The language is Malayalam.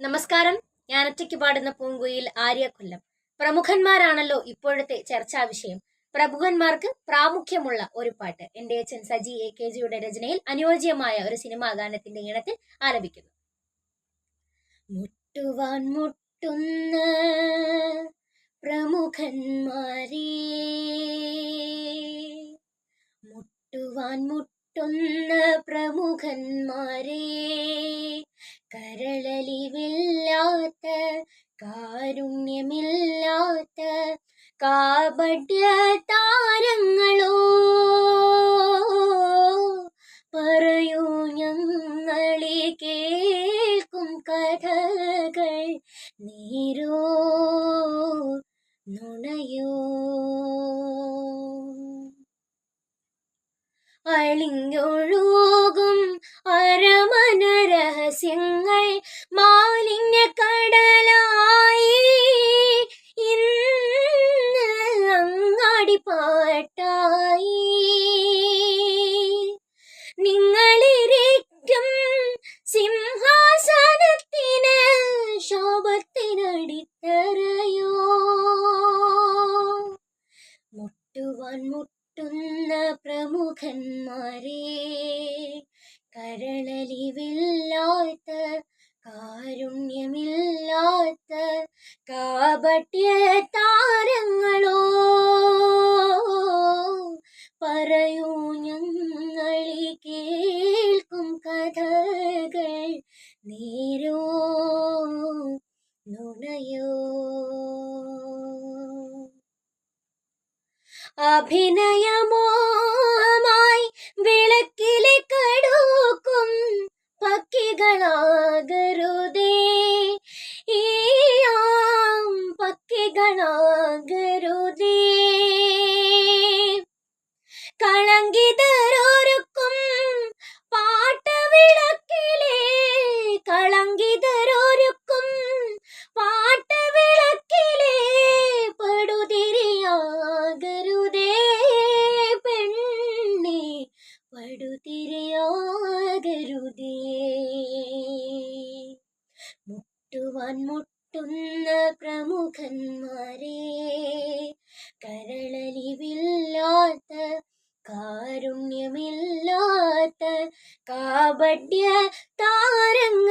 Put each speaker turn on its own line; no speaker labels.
നമസ്കാരം. ഞാൻ ഒറ്റയ്ക്ക് പാടുന്ന പൂങ്കുയിൽ ആര്യ കൊല്ലം. പ്രമുഖന്മാരാണല്ലോ ഇപ്പോഴത്തെ ചർച്ചാ വിഷയം. പ്രമുഖന്മാർക്ക് പ്രാമുഖ്യമുള്ള ഒരു പാട്ട്. എന്റെ അച്ഛൻ സജി എ കെ ജിയുടെ രചനയിൽ അനുയോജ്യമായ ഒരു സിനിമാ ഗാനത്തിന്റെ ഈണത്തിൽ ആലപിക്കുന്നു. മുട്ടുവാൻ മുട്ടുന്ന പ്രമുഖന്മാരേ മുട്ടുവാൻ മുട്ടുന്ന പ്രമുഖന്മാരേ കരളലിവില്ലാത്ത കാരുണ്യമില്ലാത്ത കാപട്യ താരങ്ങളോ പറയൂ ഞങ്ങളെ കേൾക്കും കഥകൾ നീരോ നുണയോ. അളിഞ്ഞൊഴുകും അങ്ങാടിപ്പാട്ടായി നിങ്ങളിരിക്കും സിംഹാസനത്തിന് ശോഭത്തിനടിത്തറയോ? മുട്ടുവാൻ മുട്ടുന്ന പ്രമുഖന്മാരെ കരളലിവില്ലാത്ത നേരോ നുണയോ? അഭിനയമോമായി വിളക്കിലെ കടൂക്കും പക്കികളാകരുതേ. ഈയാം പക്കികളാകരുതേ. പക്ഷികളാകരുതേ പടുതിരിയാകരുതേ മുട്ടുവാൻ മുട്ടുന്ന പ്രമുഖന്മാരെ കരളലിവില്ലാത്ത കാരുണ്യമില്ലാത്ത കാബഡ്യ താരങ്ങളോ